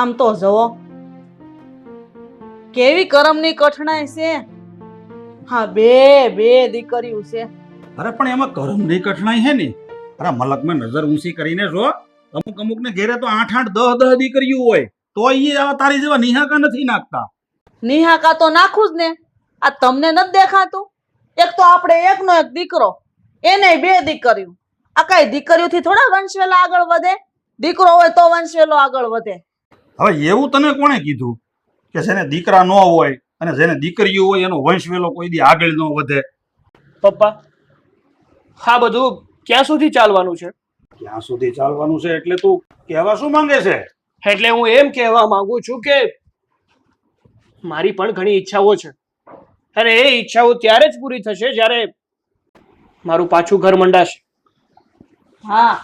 આમ તો જવો કેવી કરમની કઠણાઈ છે? હા બે બે દીકરીઓ છે. અરે પણ એમાં કરમની કઠણાઈ હે ને? અરે મલકમાં નજર ઊંચી કરીને જો અમુક અમુક ને ઘેરે તો આઠ આઠ દહ દહ દીકરીઓ હોય. તો એ તારી જેવા નિહાકા નથી નાખતા. નિહાકા તો નાખું જ ને. આ તમને નથી દેખાતું? એક તો આપણે એકનો એક દીકરો એને બે દીકરીઓ. આ કઈ દીકરીઓથી થોડા વંશવેલા આગળ વધે? દીકરો હોય તો વંશવેલો આગળ વધે. હવે એવું તને કોણે કીધું કે જેને દીકરા ન હોય અને જેને દીકરીઓ હોય એનો વંશ વેલો કોઈ દી આગળ ન વધે? પપ્પા હા બધું ક્યાં સુધી ચાલવાનું છે? ક્યાં સુધી ચાલવાનું છે એટલે તું કહેવા શું માંગે છે? એટલે હું એમ કહેવા માંગુ છું કે મારી પણ ઘણી ઈચ્છાઓ છે. અને એ ઈચ્છાઓ ત્યારે જ પૂરી થશે જ્યારે મારું પાછું ઘર મંડાશે. હા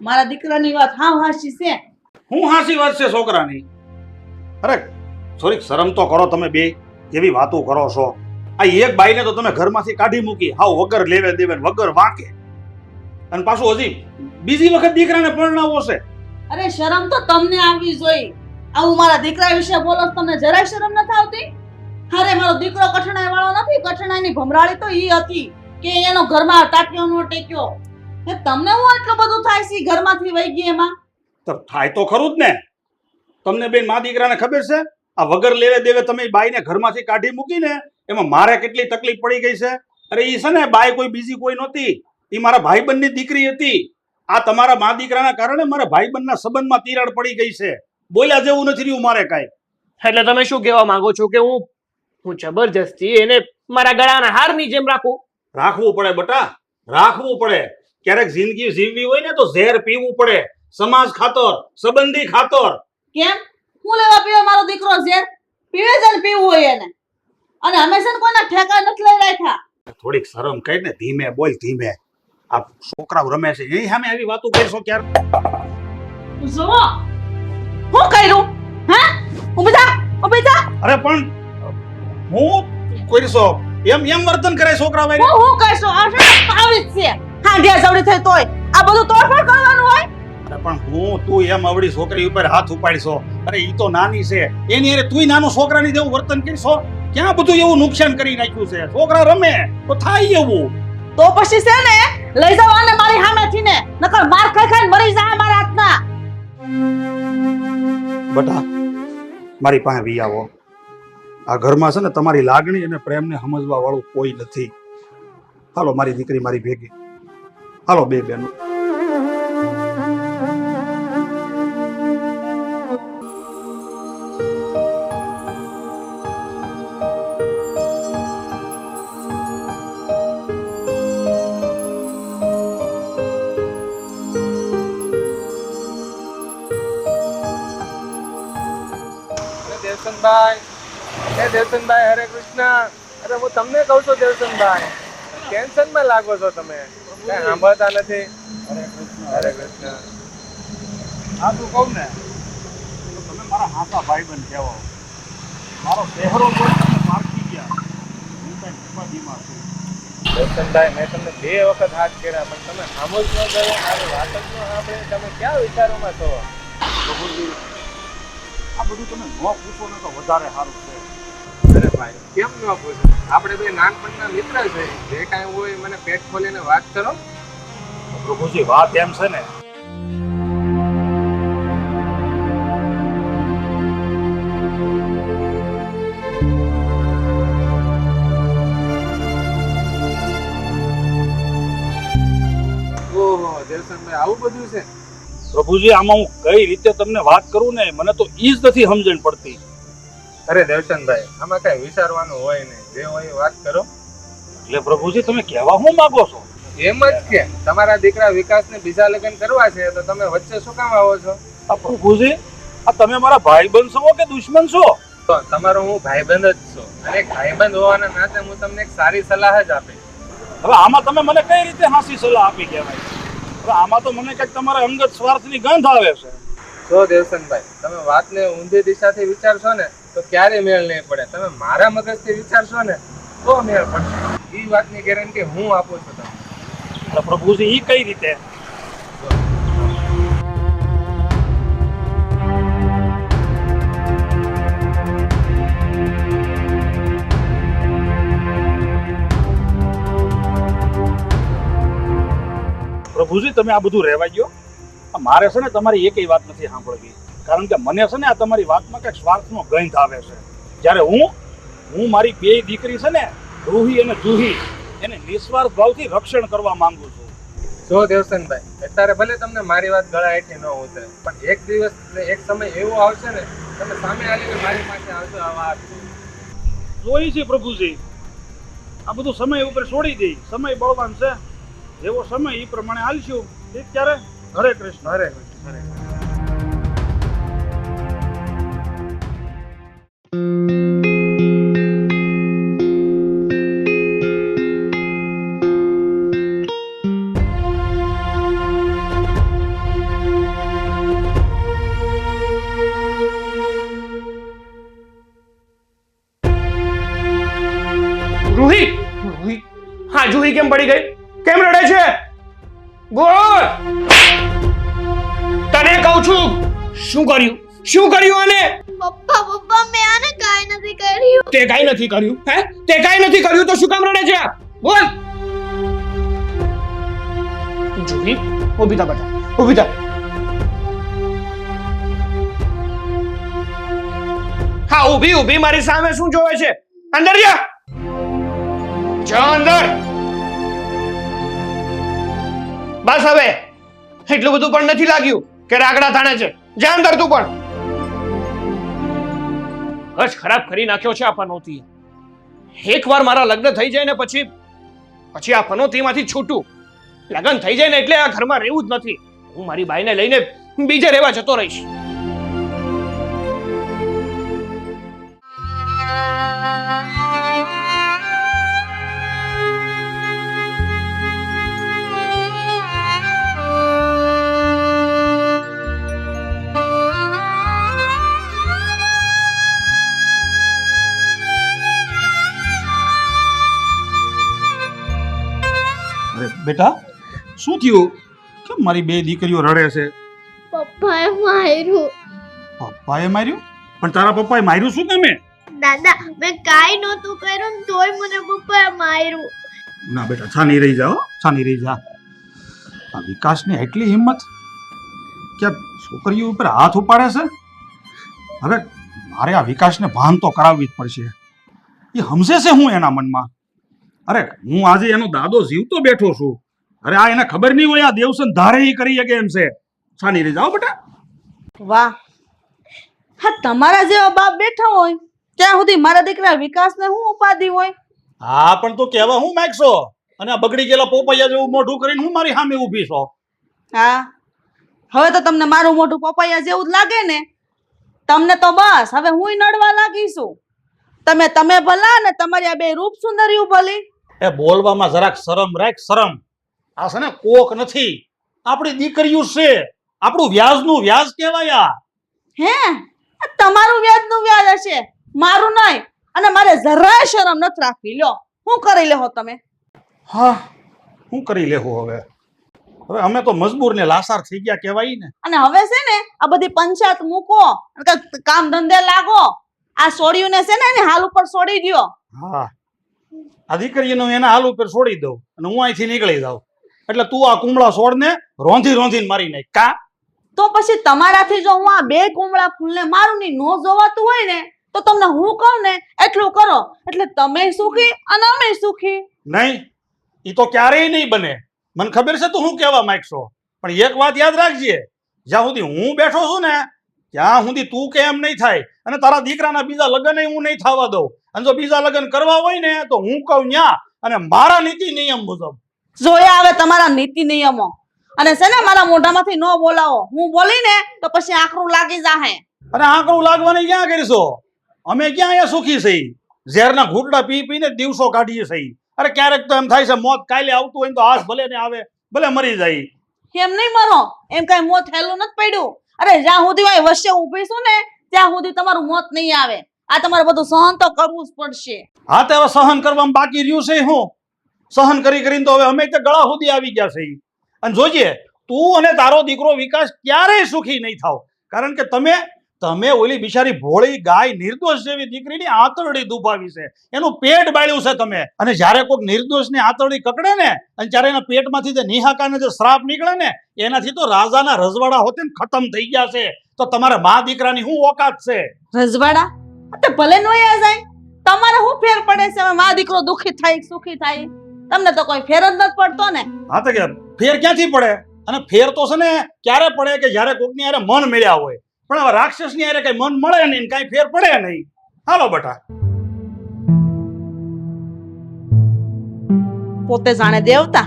મારા દીકરાની વાત હા હાશી છે. હું હાંસી વાત છોકરાની? અરે થોડીક શરમ તો કરો તમે બે જેવી વાતો કરો છો. આ એક બાઈને તો તમે ઘરમાંથી કાઢી મૂકી હાવ વગર લેવે દેવે વગર વાંકે. અને પાછું હજી બીજી વખત દીકરાને પરણાવો છે. અરે શરમ તો તમને આવવી જોઈએ. આવું મારા દીકરા વિશે બોલો તમને જરાય શરમ નથી આવતી? અરે મારો દીકરો કઠણાઈ વાળો નથી કઠણાઈની ભમરાળી તો ઈ હતી કે એનો ઘરમાં ટાટિયો નો ટેક્યો. તમને હું આટલું બધું થાય છે ઘરમાંથી વહી ગઈ એમાં? તો થાય તો ખરું જ ને. તમને બેન મા દીકરાને ખબર છે? આ વગર લેવે દેવે તમે બાઈને ઘરમાંથી કાઢી મૂકીને એમાં મારે કેટલી તકલીફ પડી ગઈ છે? અરે એ છે ને બાઈ કોઈ બીજી કોઈ નહોતી. ઈ મારા ભાઈબંધની દીકરી હતી. આ તમારા મા દીકરાના કારણે મારા ભાઈબંધના સંબંધમાં તિરાડ પડી ગઈ છે. બોલ્યા જેવું નથી રહ્યું મારે કાંઈ. એટલે તમે શું કહેવા માંગો છો કે હું હું જબરજસ્તી એને મારા ગળાના હારની જેમ રાખું? રાખવું પડે બટા રાખવું પડે. ક્યારેક જિંદગી જીવવી હોય ને તો ઝેર પીવું પડે. સમાજ ખાતર સંબંધી ખાતર. કેમ? હું લેવા પીવા મારો દીકરો ઝેર પીવે છે ને પીવું હોય એને. અને હંમેશા કોઈના ઠેકા નથી લઈ રાખ્યા. થોડીક શરમ કરીને ધીમે બોલ ધીમે. આ છોકરાઓ રમે છે એ સામે આવી વાતો કરશો ક્યારે? જો હું કર્યું? હા? ઊભી થા અરે પણ હું કરશો એમ એમ વર્તન કરે છોકરા ભાઈ હું હું કરશો? આ ને આવી છે? હાંડિયા જવડી થઈ તોય. આ બધું તોડફોડ કરવાનું હોય? અરે પણ હું તું એમ અવળી છોકરી ઉપર હાથ ઉપાડશો. અરે ઈ તો નાની છે. એની અરે તું નાનો છોકરાની જેવું વર્તન કરશો? ક્યાં બધું એવું નુકસાન કરી નાખ્યું છે? છોકરા રમે તો થાય એવું. તો પછી છે ને લઈ જાવ આને મારી સામેથી ને નકર માર ખાઈ ખાઈને મરી જાય મારા હાથના. બટા મારી પાસે વી આવો. આ ઘરમાં છે ને તમારી લાગણી અને પ્રેમને સમજવા વાળું કોઈ નથી. હાલો મારી દીકરી મારી ભેગી. હાલો બે બેનો. દેવસનભાઈ હરે કૃષ્ણ. અરે હું તમને કહું છું દેવસનભાઈ ટેન્શનમાં લાગો છો તમે. કઈ સાંભળતા નથી. હરે કૃષ્ણ હા તું કહું ને તમે મારા હાથા ભાઈબંધ કહેવો. મારો ચહેરો જોઈને તમે પારખી ગયા. હું કઈ છું. દેવસનભાઈ મેં તમને બે વખત હાથ કર્યા પણ તમે સામો જ ન ગયો મારી વાત જ ન સાંભળે તમે ક્યાં વિચારોમાં છો? પ્રભુજી આ બધું તમે ન પૂછો ને તો વધારે સારું છે. ભાઈ કેમ ન પૂછો? આપણે બે નાનપણના મિત્ર છે. જે કાંઈ હોય મને પેટ ખોલીને વાત કરો. પ્રભુજી વાત એમ છે ને. ઓહો દેવસનભાઈ આવું બધું છે? પ્રભુજી આમાં હું કઈ રીતે તમને વાત કરું ને મને તો ઈ જ નથી સમજણ પડતી. અરે દેવચંદભાઈ આમાં કઈ વિચારવાનું હોય નહીં. જે હોય વાત કરો. એટલે પ્રભુજી તમે કહેવા હું માંગો છો? એમ જ કે તમારા દીકરા વિકાસને બીજા લગ્ન કરવા છે તો તમે વચ્ચે શું કામ આવો છો? આ પ્રભુજી આ તમે મારા ભાઈબંધ છો કે દુશ્મન છો? તો તમારો હું ભાઈબંધ જ છું. અને ભાઈબંધ હોવાના નાતે હું તમને એક સારી સલાહ જ આપીશ. હવે આમાં તમે મને કઈ રીતે હાસી સલાહ આપી કહેવાય? હવે આમાં તો મને કંઈક તમારા અંગત સ્વાર્થની ગંધ આવે છે. જો દેવસનભાઈ તમે વાતને ઊંધી દિશાથી વિચારશો ને તો ક્યારે મેળ નહીં પડે? તમે મારા મગજથી વિચારશો ને, તો મેળ પડશે. એ વાતની ગેરંટી હું આપું છું તમને. પ્રભુજી એ કઈ રીતે? પ્રભુજી, તમે આ બધું રહેવા ગયો મારે છે ને તમારી એક વાત નથી સાંભળવી. કારણ કે મને છે ને આ તમારી વાતમાં કંઈક સ્વાર્થનો ગંધ આવે છે. જ્યારે હું હું મારી બે દીકરી છે ને રૂહી અને જુહી એને નિસ્વાર્થ ભાવથી રક્ષણ કરવા માંગુ છું. જો દેવસનભાઈ અત્યારે ભલે તમને મારી વાત ગળા હેઠી ન ઉતરે પણ એક દિવસ એક સમય એવો આવશે ને તમે સામે આવીને મારી પાસે આવશો આ વાત જોઈ છે પ્રભુજી. આ બધું સમય ઉપર છોડી દઈ સમય બળવાન છે. જેવો સમય એ પ્રમાણે હાલશું. ઠીક ત્યારે? હરે કૃષ્ણ. હરે કૃષ્ણ, હરે કૃષ્ણ. હા કેમ પડી ગઈ? કેમ રડે છે? ગોળ તને કહું છું શું કર્યું? શું કર્યું આને? પપ્પા પપ્પા મેં આને કાઈ નથી કર્યું. તે કાઈ નથી કર્યું હે? તે કાઈ નથી કર્યું તો શું કામ રડે છે બોલ! જુહી ઊભી થા બેટા ઊભી થા. હા ઊભી ઊભી મારી સામે શું જોવે છે? અંદર જા! જા અંદર! બસ હવે. એટલું બધું પણ નથી લાગ્યું કે રાગડા થાણે છે. જા અંદર પણ. કચ્છ ખરાબ કરી નાખ્યો છે આ પનોતી એકવાર મારા લગ્ન થઈ જાય ને પછી પછી આ પનોતીમાંથી છૂટું. લગ્ન થઈ જાય ને એટલે આ ઘરમાં રહેવું જ નથી. હું મારી બાઈને લઈને બીજે રહેવા જતો રહીશ. અરે બેટા શું થયું? કેમ મારી બે દીકરીઓ રડે છે? પપ્પાએ માર્યું. પપ્પાએ માર્યું? પણ તારા પપ્પાએ માર્યું શું તમે? દાદા મેં કાઈ નહોતું કર્યું ને તોય મને પપ્પાએ માર્યું. ના બેટા છાની રહી જા છાની રહી જા. આ વિકાસની એટલી હિંમત કે છોકરીઓ ઉપર હાથ ઉપાડે છે? હવે મારે આ વિકાસને ભાન તો કરાવવી જ પડશે. એ હમશે છે હું એના મનમાં? અરે હું આજે એનો દાદો જીવતો બેઠો છું. અરે આ એને ખબર નહીં હોય આ દેવસન ધારે ઈ કરી શકે એમ છે. છાની રહી જાઓ બેટા. વાહ. હા તમારા જેવા બાપ બેઠા હોય ત્યાં સુધી મારા દીકરા વિકાસને શું ઉપાધિ હોય? હા પણ તું કહેવા હું માંગશો અને આ બગડી ગયેલા પોપૈયા જેવું મોઢું કરીને હું મારી સામે ઊભી છો? હા. હવે તો તમને મારું મોઢું પપૈયા જેવું જ લાગે ને. તમને તો બસ હવે હું નડવા લાગીશું તમે તમે ભલા ને તમારી આ બે રૂપ સુંદરીઓ ભલી. એ બોલવામાં જરાક શરમ રાખ શરમ. આ છે ને કોક નથી. આપણી દીકરીઓ છે. આપણું વ્યાજનું વ્યાજ કહેવાય આ. હે આ તમારું વ્યાજનું વ્યાજ હશે. મારું નહીં. અને મારે જરાય શરમ નથી રાખવી. લ્યો હું કરી લેહો તમે. હા હું કરી લેહો હવે. હવે અમે તો મજબૂર ને લાસાર થઈ ગયા કહેવાય ને. અને હવે છે ને આ બધી પંચાયત મૂકો. કામ ધંધે લાગો. આ સોડિયુંને છે ને હાલ ઉપર સોડી દ્યો. હા. આ દીકરીને હું એના હાલ ઉપર છોડી દઉં અને હું અહીંથી નીકળી જાઉં. એટલે તું આ કુમળા છોડને રોંધી રોંધીને મારી નાખ. કા? તો પછી તમારાથી જો હું આ બે કુમળા ફૂલને મારું ની નો જોવાતું હોય ને તો તમને હું કહું ને એટલું કરો. એટલે તમે સુખી અને અમે સુખી. નહીં એ તો ક્યારેય નહીં બને. મને ખબર છે તું હું કહેવા માંગશો? પણ એક વાત યાદ રાખજે જ્યાં સુધી હું બેઠો છું ને ત્યાં સુધી તું કે એમ નહીં થાય? અને તારા દીકરાના બીજા લગ્ન હું નહીં થવા દઉં. અને જો બીજા લગ્ન કરવા હોય ને તો હું કહું ન્યા અને મારા નીતિ નિયમ મુજબ. જોયા આવે તમારા નીતિ નિયમો. અને છે ને મારા મોઢામાંથી ન બોલાવો. હું બોલી ને તો પછી આકરું લાગી જાહે. અને આંકડું લાગવાની ક્યાં કરીશો? અમે ક્યાં અહીંયા સુખી છીએ? ઝેરના ઘૂંટડા પી પીને દિવસો કાઢીએ છીએ. અરે ક્યારેક તો એમ થાય છે મોત કાલે આવતું હોય તો હાથ ભલે ને આવે ભલે મરી જાય. એમ નહીં મરો. એમ કઈ મોત થયેલું નથી પડ્યું. અરે જ્યાં સુધી વચ્ચે ઊભી છું ને ત્યાં સુધી તમારું મોત નહીં આવે. આ તમારે બધું સહન તો કરવું જ પડશે. હા તો હવે સહન કરવામાં બાકી રહ્યું છે હું સહન કરી કરીને તો હવે અમે તે ગળા સુધી આવી ગયા છે અને જોઈએ તું અને તારો દીકરો વિકાસ ક્યારેય સુખી નહીં થાવ. કારણ કે તમે તમે ઓલી બિચારી ભોળી ગાય નિર્દોષ જેવી દીકરીની આંતરડી દુભાવી છે. એનું પેટ બાળ્યું છે તમે. અને જ્યારે કોઈક નિર્દોષની આંતરડી કકડે ને અને જ્યારે એના પેટમાંથી જે નિહાકાને જે શ્રાપ નીકળે ને એનાથી તો રાજાના રજવાડા હોતે ખતમ થઈ ગયા છે. તો તમારા મા દીકરાની શું ઓકાત છે? રજવાડા? તે ભલે નો જાય તમારે શું ફેર પડે છે? હવે મા દીકરો દુખી થાય સુખી થાય? તમને તો કોઈ ફેર જ નથી પડતો ને. હા તો કે ફેર ક્યાંથી પડે? અને ફેર તો છે ને ક્યારે પડે કે જ્યારે કોકની હારે મન મળ્યા હોય? પણ હવે રાક્ષસની હારે કઈ મન મળે નહીં કઈ ફેર પડે નહીં. હાલો બટા. પોતે જાણે દેવતા.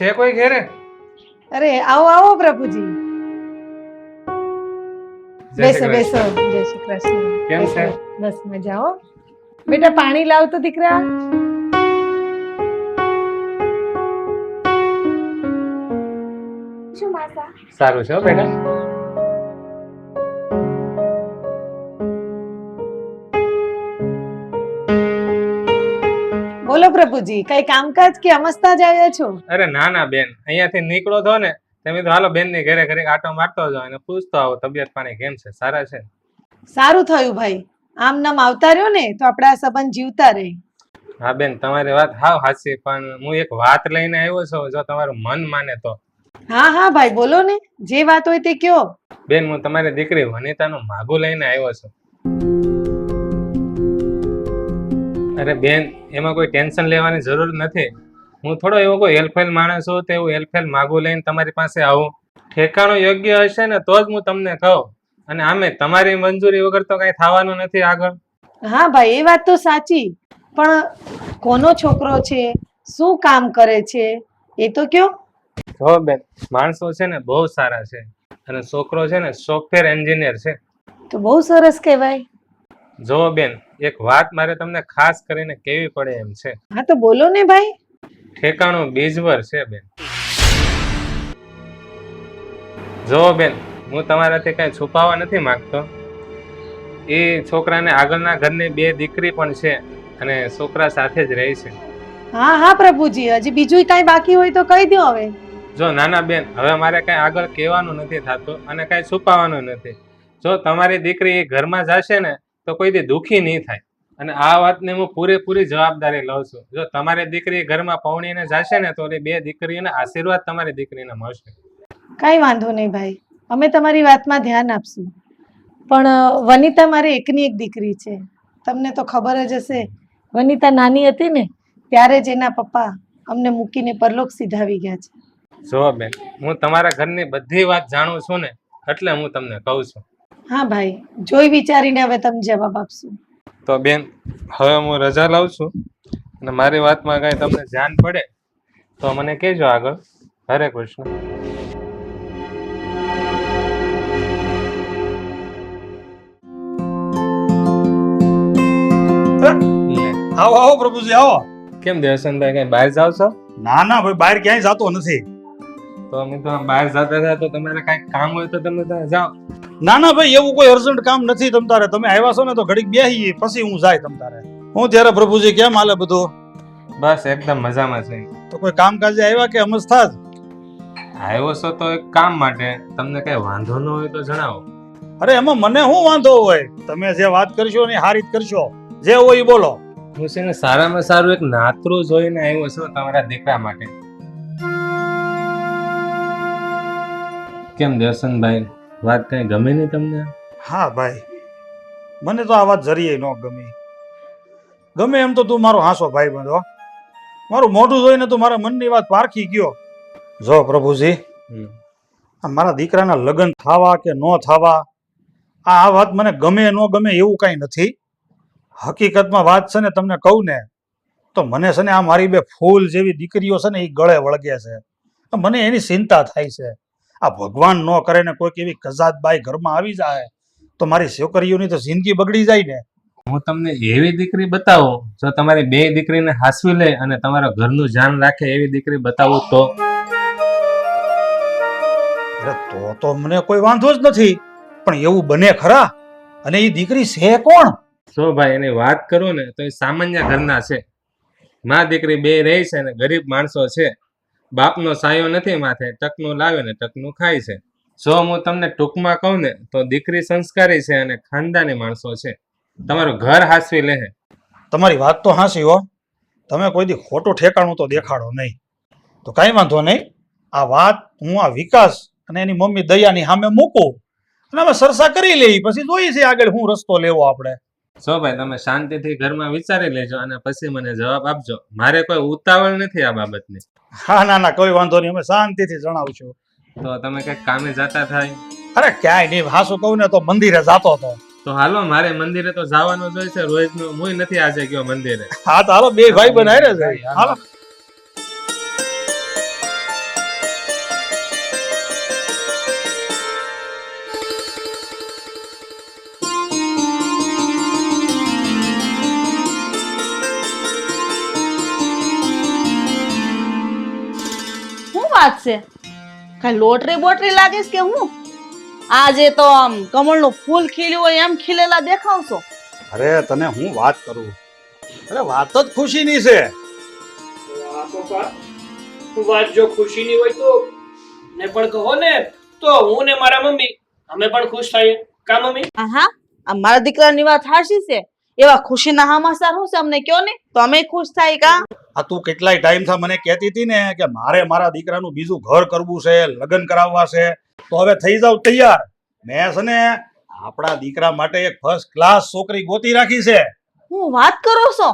છે કોઈ ઘેરે? અરે આવો આવો પ્રભુજી. બેસો બેસો. જય શ્રી કૃષ્ણ. કેમ છે? બસ મજા હો. બેટા પાણી લાવ તો દીકરા. સારું છે હો બેટા. પ્રભુજી કઈ કામકાજ કે અમસ્તા જ આવ્યા છો? અરે ના ના બેન. અહીંયાથી નીકળો છો ને તમે તો હાલો બેનની ઘરે ઘરે આટો મારતો જાવ અને પૂછતો આવો તબિયત પાણી કેમ છે સારા છે? સારું થયું ભાઈ. આમ નામ આવતા રહ્યો ને તો આપણા આ સંબંધ જીવતા રહે. હા બેન તમારી વાત હાવ હાચી પણ હું એક વાત લઈને આવ્યો છું જો તમારું મન માને તો. હા હા ભાઈ બોલો ને જે વાત હોય તે કયો. બેન હું તમારી દીકરી વનિતાનું માગું લઈને આવ્યો છું. અરે બેન એમાં કોઈ ટેન્શન લેવાની જરૂર નથી. હું થોડો એવો કોઈ હેલ્પફેલ માણસ છું તો એવું હેલ્પફેલ માગું લઈને તમારી પાસે આવું. ઠેકાણું યોગ્ય હશે ને તો જ હું તમને કહું. અને આમે તમારી મંજૂરી વગર તો કઈ થવાનું નથી આગળ. હા ભાઈ એ વાત તો સાચી. પણ કોનો છોકરો છે? શું કામ કરે છે? એ તો કયો. જો બેન માણસો છે ને બહુ સારા છે. અને છોકરો છે ને સોફ્ટવેર એન્જિનિયર છે. તો બહુ સરસ કહેવાય. જો બેન એક વાત મારે તમને ખાસ કરીને કેવી પડે એમ છે? હા તો બોલો ને ભાઈ. ઠેકાણું બીજવર છે બેન. જો બેન હું તમારાથી કઈ છુપાવવા નથી માંગતો. એ છોકરાને આગળના ઘરની બે દીકરી પણ છે અને છોકરા સાથે જ રહે છે. હા હા પ્રભુજી હજી બીજું કાંઈ બાકી હોય તો કહી દો હવે. જો નાના બેન હવે મારે કઈ આગળ કહેવાનું નથી થતું અને કઈ છુપાવવાનું નથી. જો તમારી દીકરી એ ઘરમાં જશે ને તો કોઈ દી દુખી નહીં થાય. અને આ વાતને હું પૂરેપૂરી જવાબદારી લઉં છું. જો તમારી દીકરી ઘરમાં પૌણીને જશે ને તો બે દીકરીઓના આશીર્વાદ તમારી દીકરીને મળશે. કાંઈ વાંધો નહીં ભાઈ. અમે તમારી વાતમાં ધ્યાન આપશું. પણ વનિતા મારી એકની એક દીકરી છે. તમને તો ખબર જ હશે. વનિતા નાની હતી ને ત્યારે જ એના પપ્પા અમને મૂકીને પરલોક સીધાવી ગયા છે. જો બેન હું તમારા ઘરની બધી વાત જાણું છું ને એટલે હું તમને કહું છું. હા ભાઈ જોઈ વિચારીને હવે તમે જવાબ આપશું. તો બેન હવે હું રજા લાવું છું અને મારી વાતમાં કાંઈ તમને ધ્યાન પડે તો મને કહેજો આગળ. હરે કૃષ્ણ. આવો આવો પ્રભુજી આવો. કેમ દેવસનભાઈ કઈ બહાર જાવ છો? ના ના ભાઈ બહાર ક્યાંય જતો નથી. તો અમે તો બહાર જતા હતા તો તમારે કઈ કામ હોય તો તમે ત્યાં જાઓ. ના ના ભાઈ એવું કોઈ અર્જન્ટ કામ નથી તમ તારે તમે આવ્યા છો ને તો ઘડીક બેહી પછી હું જાય તમ તારે હું ત્યારે પ્રભુજી કેમ હાલે બધું? બસ એકદમ મજામાં છે. તો કોઈ કામકાજે આવ્યા કે અમસ્થા જ? આવ્યો છો તો એક કામ માટે. તમને કઈ વાંધો ન હોય તો જણાવો. અરે એમાં મને શું વાંધો હોય? તમે જે વાત કરશો ને હારી જ કરશો. જે હોય એ બોલો. હું છે ને સારામાં સારું એક નાતરું જોઈને આવ્યો છું તમારા દીકરા માટે. કેમ દર્શનભાઈ? વાત કઈ ગમે નહીં તમને? હા ભાઈ. મને તો આ વાત જરીએ ન ગમે. ગમે એમ તો તું મારો હાસો ભાઈ બંધો મારું મોઢું જોઈને તું મારા મનની વાત પારખી ગયો. જો પ્રભુજી. આ મારા દીકરાના લગ્ન થાવા કે ન થાવા આ આ વાત મને ગમે ન ગમે એવું કાંઈ નથી. હકીકતમાં વાત છે ને તમને કહું ને તો મને છે ને આ મારી બે ફૂલ જેવી દીકરીઓ છે ને એ ગળે વળગે છે. મને એની ચિંતા થાય છે. આ ભગવાન ન કરે ને કોઈક એવી કઝાત બાઈ ઘરમાં આવી જાય તો મારી છોકરીઓની તો જિંદગી બગડી જાય ને. હું તમને એવી દીકરી બતાવો જો તમારી બે દીકરીને હાસવી લે અને તમારા ઘરનું ધ્યાન રાખે એવી દીકરી બતાવું તો? તો તો મને કોઈ વાંધો જ નથી પણ એવું બને ખરા? અને એ દીકરી છે કોણ? જો ભાઈ એની વાત કરું ને તો એ સામાન્ય ઘરના છે. માં દીકરી બે રહી છે ને ગરીબ માણસો છે. બાપનો સાયો નથી માથે, ટકનું લાવે ને ટકનું ખાય છે. જો હું તમને ટૂંકમાં કહું ને, તો દીકરી સંસ્કારી છે અને ખાનદાની માણસો છે. તમારું ઘર હાસવી લે તમારી વાત તો હાંસી હો. તમે કોઈ દી ખોટું ઠેકાણું તો દેખાડો નહીં. તો કાંઈ વાંધો નહીં. આ વાત હું, આ વિકાસ અને એની મમ્મી દયાની સામે મૂકું. અને અમે સરસા કરી લઈએ પછી જોઈએ છે આગળ હું રસ્તો લેવો આપણે. જો ભાઈ તમે શાંતિથી ઘરમાં વિચારી લેજો અને પછી મને જવાબ આપજો. મારે કોઈ ઉતાવળ નથી આ બાબતની. હા ના ના કોઈ વાંધો નહીં. અમે શાંતિથી જણાવશું. તો તમે કંઈક કામે જતા થાય? અરે ક્યાંય નહીં. હાસું કહું ને તો મંદિરે જાતો હતો. તો હાલો મારે મંદિરે તો જવાનું જ હોય છે. રોજનું હું નથી આજે ગયો મંદિરે. હા તો હાલો બે ભાઈ બનાવી છે. હાલો. વાત છે? કઈ લોટરી બોટરી લાગીશ કે હું? આજે તો આમ કમળનું ફૂલ ખીલ્યું હોય એમ ખીલેલા દેખાવશો. અરે તને હું વાત કરું? અરે વાત જ ખુશીની છે. વાત જો ખુશીની હોય તો ને પણ કહો ને તો હું ને મારા મમ્મી અમે પણ ખુશ થઈએ. કા મમ્મી? હા આ મારા દીકરાની વાત હાશી છે. એવા ખુશીના સમાચાર શું છે અમને કયો ને? તો અમે ખુશ થાય કા? આ તું કેટલાય ટાઈમથી મને કહેતી હતી ને કે મારે મારા દીકરાનું બીજું ઘર કરવું છે લગ્ન કરાવવા છે. તો હવે થઈ જાવ તૈયાર. મેં છે ને આપણા દીકરા માટે એક ફર્સ્ટ ક્લાસ છોકરી ગોતી રાખી છે. હું વાત કરો છો?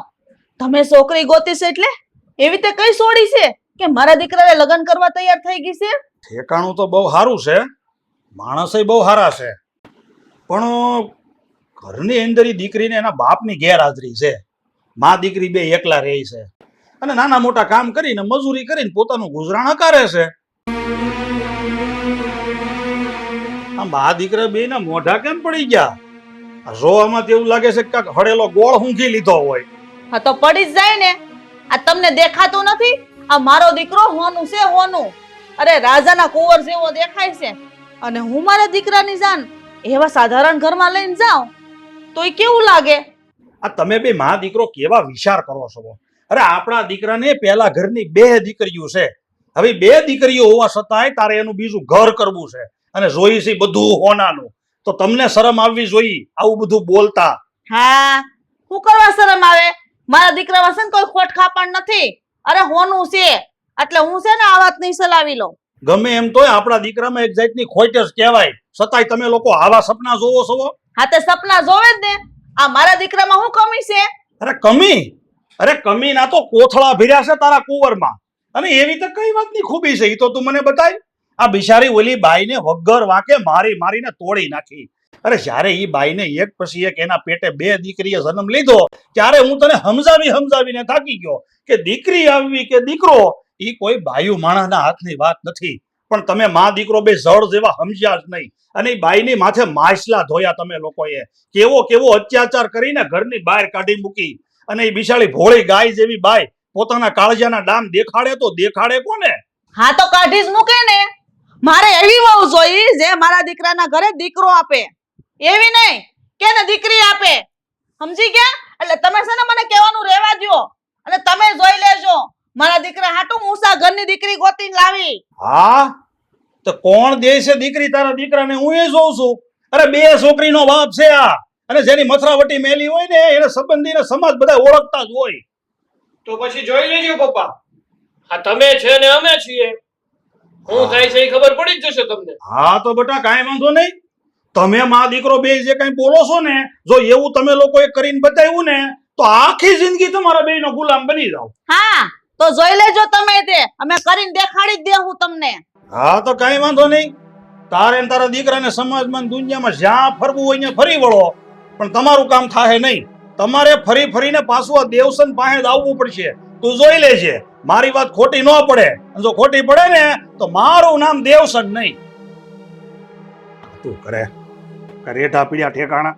તમે છોકરી ગોતી છે એટલે એવી રીતે કઈ સોડી છે કે મારા દીકરાને લગ્ન કરવા તૈયાર થઈ ગઈ છે? ઠેકાણું તો બહુ સારું છે. માણસે બહુ સારા છે. પણ ઘરની અંદર દીકરીને એના બાપની ગેરહાજરી છે. મા દીકરી બે એકલા રહે છે. અને નાના મોટા કામ કરીને મજૂરી કરીને પોતાનું ગુજરાન હકારે છે. આ દીકરા બે ના મોઢા કેમ પડી ગયા? જોવામાં એવું લાગે છે કે હળેલો ગોળ ઊંઘી લીધો હોય. હા તો પડી જ જાય ને. આ તમને દેખાતું નથી? આ મારો દીકરો હોનું છે હોનું. અરે રાજાના કુંવર જેવો દેખાય છે. અને હું મારા દીકરાની જાન એવા સાધારણ ઘરમાં લઈને જાઉં તો એ કેવું લાગે? આ તમે બે મા દીકરો કેવા વિચાર કરો છો? અરે આપણા દીકરાને પેલા ઘરની બે દીકરીઓ છે. હવે બે દીકરીઓ હોવા છતાંય તારે એનું બીજું ઘર કરવું છે અને જોઈ છે બધું હોનાનું. તો તમને શરમ આવવી જોઈએ આવું બધું બોલતા. હા હું કરવા શરમ આવે? મારા દીકરામાં છે ને કોઈ ખોટ ખાપણ નથી. અરે હોનું છે. એટલે હું છે ને આ વાત નહીં સલાવી લઉં. ગમે એમ તોય આપણા દીકરામાં એક જાતની ખોટ જ કહેવાય. છતાંય તમે લોકો આવા સપના જોવો છો? હા તે સપના જોવે જ ને. આ મારા દીકરામાં શું કમી છે? અરે કમી? અરે કમી ના તો કોથળા ભીર્યા છે તારા કુંવરમાં. અને એવી તો કઈ વાતની ખૂબી છે? એ તો તું મને બતાય. આ બિચારી ઓલી બાઈને વગર વાંકે મારી મારીને તોડી નાખી. અરે જ્યારે એ બાઈને એક પછી એક એના પેટે બે દીકરીએ જન્મ લીધો, ત્યારે હું તને સમજાવી સમજાવીને થાકી ગયો કે દીકરી આવવી કે દીકરો એ કોઈ બાયુ માણસના હાથની વાત નથી. પણ તમે મા દીકરો બે જળ જેવા સમજ્યા જ નહીં. અને એ બાઈની માથે માછલા ધોયા તમે લોકોએ. કેવો કેવો અત્યાચાર કરીને ઘરની બહાર કાઢી મૂકી. અને એ બિચારી ભોળી ગાય જેવી બાય પોતાના કાળજાના ડામ દેખાડે તો દેખાડે કોને? હા તો કાઢી જ મૂકે ને. મારે એવી વહુ જોઈ જે મારા દીકરાના ઘરે દીકરો આપે. એવી નહીં કે ને દીકરી આપે. સમજી ગયા? એટલે તમે છે ને મને કહેવાનું રહેવા દ્યો. અને તમે જોઈ લેજો મારા દીકરા હાટું મૂસા ઘરની દીકરી ગોતીને લાવી. હા? તો કોણ દે છે દીકરી તારા દીકરાને? હું એ જોઉં છું. અરે બે છોકરીનો બાપ છે આ. અને જેની મથરાવટી મેલી હોય ને એને સંબંધીને સમાજ બધા ઓળખતા જ હોય. તો પછી જોઈ લેજો પપ્પા. આ તમે છે ને અમે છીએ. હું થાય છે એ ખબર પડી જ જશે તમને. હા તો બેટા કાંઈ વાંધો નહીં. તમે માં દીકરો બે જે કંઈ બોલો છો ને જો એવું તમે લોકોએ કરીને બતાવ્યું ને તો આખી જિંદગી તમારા બેયનો ગુલામ બની જાવ હા તો જોઈ લેજો તમે તે. અમે કરીને દેખાડી જ દેવું તમને. હા તો કાંઈ વાંધો નહીં. તારે ને તારા દીકરાને સમાજમાં ને દુનિયામાં જ્યાં ફરવું હોય ત્યાં ફરી વળો. પણ તમારું કામ થાય નહીં. તમારે ફરી ફરીને પાછું આ દેવસન પાસે જ આવવું પડશે. તું જોઈ લેજે. મારી વાત ખોટી ન પડે. જો ખોટી પડે ને, તો મારું નામ દેવસન નહીં. તું કરે. રેઠા પીડ્યા ઠેકાણા.